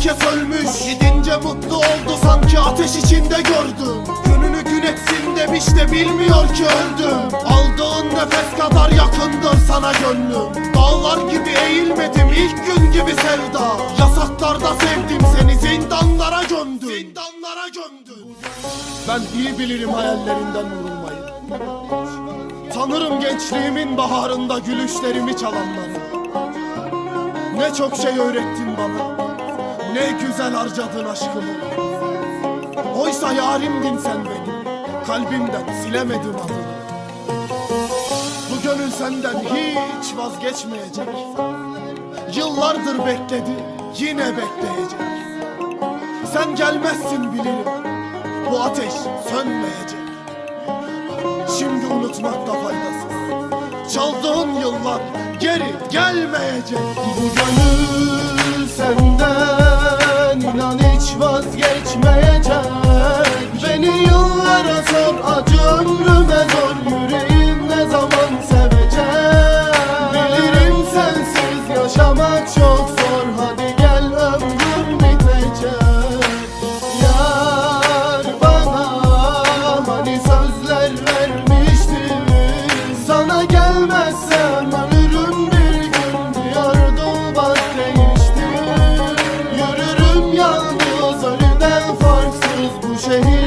herkes ölmüş. Gidince mutlu oldu. Sanki ateş içinde gördüm. Gününü gün etsin demiş de bilmiyor ki öldüm. Aldığın nefes kadar yakındır sana gönlüm. Dağlar gibi eğilmedim ilk gün gibi sevda. Yasaklarda sevdim seni zindanlara gömdüm. Zindanlara gömdüm. Ben iyi bilirim hayallerinden vurulmayı. Tanırım gençliğimin baharında gülüşlerimi çalanları. Ne çok şey öğrettin bana Ne güzel harcadın aşkımı. Oysa yarimdin sen benim. Kalbimden silemedim adını. Bu gönül senden hiç vazgeçmeyecek. Yıllardır bekledi yine bekleyecek. Sen gelmezsin bilirim Bu ateş sönmeyecek. Şimdi unutmakta faydasız. Çaldığın yıllar geri gelmeyecek Sana gelmezsem ölürüm bir gün. Diyordum bak değişti Yürürüm yalnız ölüden farksız. Bu şehir